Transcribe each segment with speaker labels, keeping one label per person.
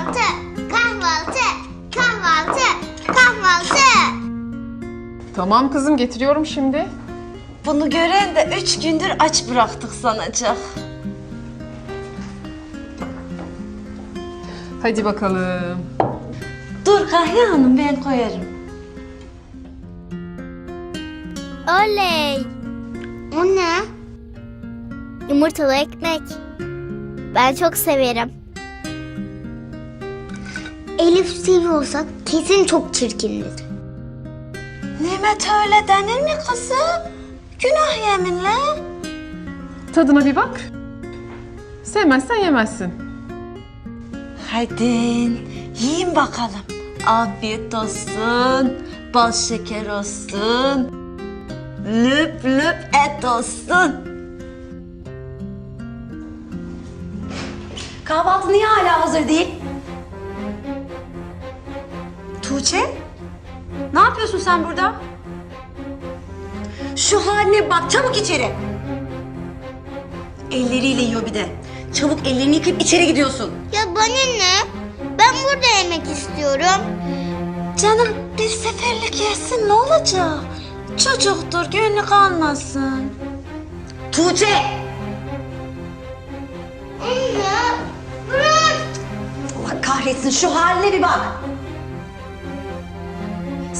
Speaker 1: Kahvaltı, kahvaltı, kahvaltı, kahvaltı.
Speaker 2: Tamam kızım getiriyorum şimdi.
Speaker 3: Bunu gören de üç gündür aç bıraktık sanacak.
Speaker 2: Hadi bakalım.
Speaker 3: Dur Kahya Hanım ben koyarım.
Speaker 1: Oley. O ne? Yumurtalı ekmek. Ben çok severim. Elif seviyorsa kesin çok çirkindir.
Speaker 3: Nimet öyle denir mi kızım? Günah yeminle.
Speaker 2: Tadına bir bak. Sevmezsen yemezsin.
Speaker 3: Hadi yiyin bakalım. Afiyet olsun. Bal şeker olsun. Lüp lüp et olsun.
Speaker 4: Kahvaltı niye hala hazır değil? Tuğçe? Ne yapıyorsun sen burada? Şu haline bak çabuk içeri. Elleriyle yiyor bir de. Çabuk ellerini yıkayıp içeri gidiyorsun.
Speaker 1: Ya bana ne? Ben burada yemek istiyorum.
Speaker 3: Canım bir seferlik yesin ne olacak? Çocuktur gönlü kalmasın.
Speaker 4: Tuğçe!
Speaker 1: Anne, bırak.
Speaker 4: Allah kahretsin şu haline bir bak.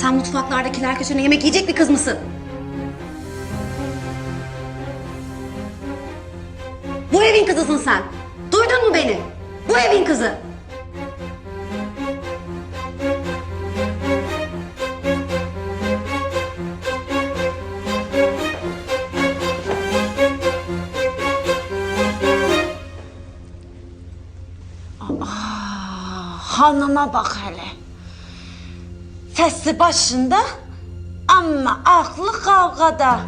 Speaker 4: Sen mutfaklardakiler köşene yemek yiyecek bir kız mısın? Bu evin kızısın sen. Duydun mu beni? Bu evin kızı.
Speaker 3: Hanıma bak hele. Sesi başında ama aklı kavgada.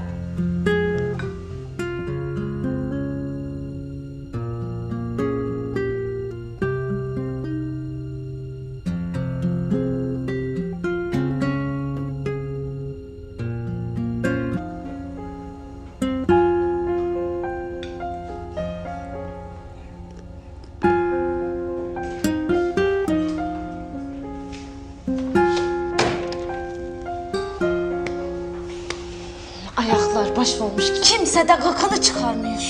Speaker 3: Ayaklar baş olmuş. Kimse de gıkını çıkarmıyor.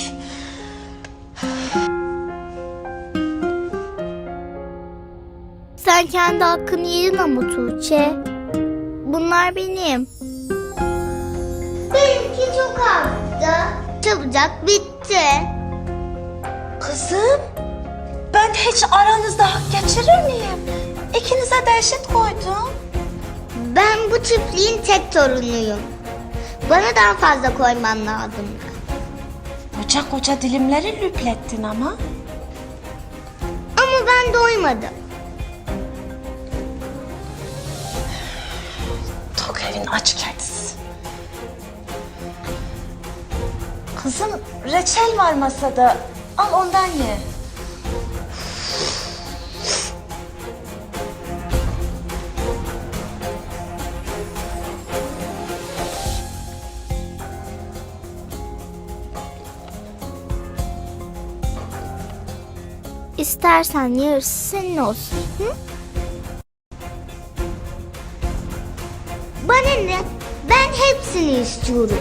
Speaker 1: Sen kendi hakkını yedin ama Tuğçe. Bunlar benim. Benimki çok azdı. Çabucak bitti.
Speaker 3: Kızım, ben hiç aranızda hak geçirir miyim? İkinize de eşit koydum.
Speaker 1: Ben bu çiftliğin tek torunuyum. Bana daha fazla koyman lazım.
Speaker 3: Koca koca dilimleri lüplettin ama.
Speaker 1: Ama ben doymadım.
Speaker 3: Tok evin aç kedisi. Kızım, reçel var masada. Al ondan ye.
Speaker 1: İstersen yarısı senin olsun. Hı? Bana ne? Ben hepsini istiyorum.